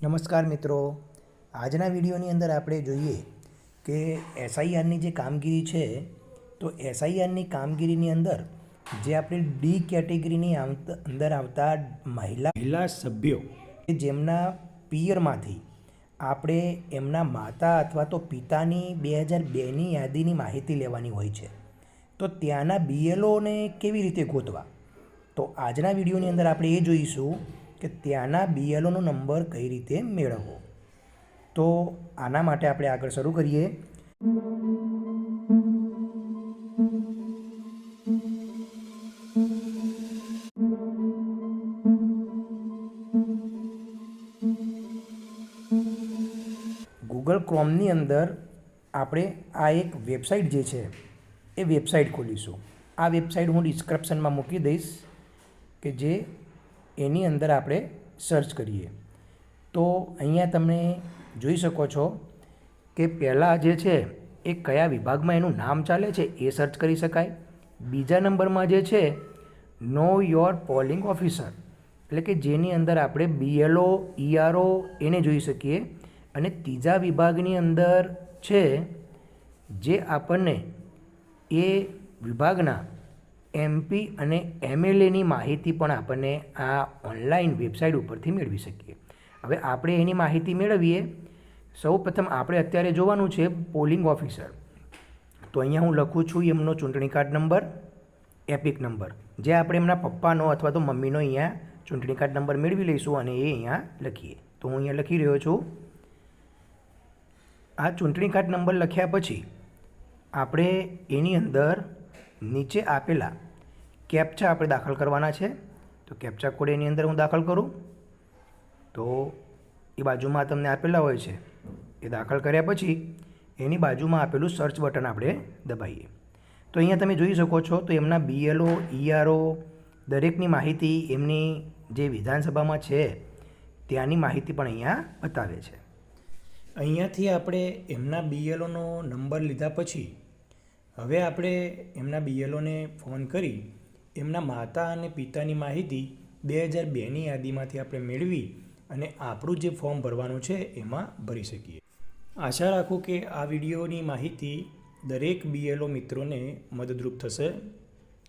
નમસ્કાર મિત્રો. આજના વિડીયોની અંદર આપણે જોઈએ કે એસઆઈઆરની જે કામગીરી છે તો એસઆઈઆરની કામગીરીની અંદર જે આપણે ડી કેટેગરીની અંદર આવતા મહિલા મહિલા સભ્યો કે જેમના પિયરમાંથી આપણે એમના માતા અથવા તો પિતાની બે હજાર બેની યાદીની માહિતી લેવાની હોય છે. તો ત્યાંના બીએલઓને કેવી રીતે ગોતવા? તો આજના વિડીયોની અંદર આપણે એ જોઈશું કે ત્યાંના બીએલઓનો નંબર કઈ રીતે મેળવવો? તો આના માટે આપણે આગળ શરૂ કરીએ. ગૂગલ ક્રોમની અંદર આપણે આ એક વેબસાઇટ જે છે, એ વેબસાઇટ ખોલીશું. આ વેબસાઇટ હું ડિસ્ક્રિપ્શનમાં મૂકી દઈશ કે જે એની અંદર આપણે સર્ચ કરીએ. તો અહીંયા તમે જોઈ શકો છો કે પહેલાં જે છે એ કયા વિભાગમાં એનું નામ ચાલે છે એ સર્ચ કરી શકાય. બીજા નંબરમાં જે છે નો યોર પોલિંગ ઓફિસર એટલે કે જેની અંદર આપણે બીએલઓ ઈઆરઓ એને જોઈ શકીએ. અને ત્રીજા વિભાગની અંદર છે, જે આપણને એ વિભાગના એમપી અને એમએલએની માહિતી પણ આપણને આ ઓનલાઈન વેબસાઇટ ઉપરથી મેળવી શકીએ. હવે આપણે એની માહિતી મેળવીએ. સૌ પ્રથમ આપણે અત્યારે જોવાનું છે પોલિંગ ઓફિસર. તો અહીંયા હું લખું છું એમનો ચૂંટણી કાર્ડ નંબર, એપિક નંબર. જે આપણે એમના પપ્પાનો અથવા તો મમ્મીનો અહીંયા ચૂંટણી કાર્ડ નંબર મેળવી લઈશું અને એ અહીંયા લખીએ. તો હું અહીંયા લખી રહ્યો છું. આ ચૂંટણી કાર્ડ નંબર લખ્યા પછી આપણે એની અંદર નીચે આપેલા કેપ્ચા આપણે દાખલ કરવાના છે. તો કેપ્ચા કોડ એની અંદર હું દાખલ કરું. તો એ બાજુમાં તમને આપેલા હોય છે. એ દાખલ કર્યા પછી એની બાજુમાં આપેલું સર્ચ બટન આપણે દબાવીએ. તો અહીંયા તમે જોઈ શકો છો, તો એમના બીએલઓ ઈઆરઓ દરેકની માહિતી એમની જે વિધાનસભામાં છે, ત્યાંની માહિતી પણ અહીંયા બતાવે છે. અહીંયાથી આપણે એમના બીએલઓનો નંબર લીધા પછી હવે આપણે એમના બીએલઓને ફોન કરી, એમના માતા અને પિતાની માહિતી બે હજાર બેની યાદીમાંથી આપણે મેળવી અને આપણું જે ફોર્મ ભરવાનું છે એમાં ભરી શકીએ. આશા રાખું કે આ વિડીયોની માહિતી દરેક બીએલઓ મિત્રોને મદદરૂપ થશે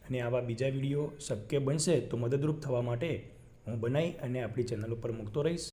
અને આવા બીજા વીડિયો શક્ય બનશે તો મદદરૂપ થવા માટે હું બનાવી અને આપણી ચેનલ ઉપર મૂકતો રહીશ.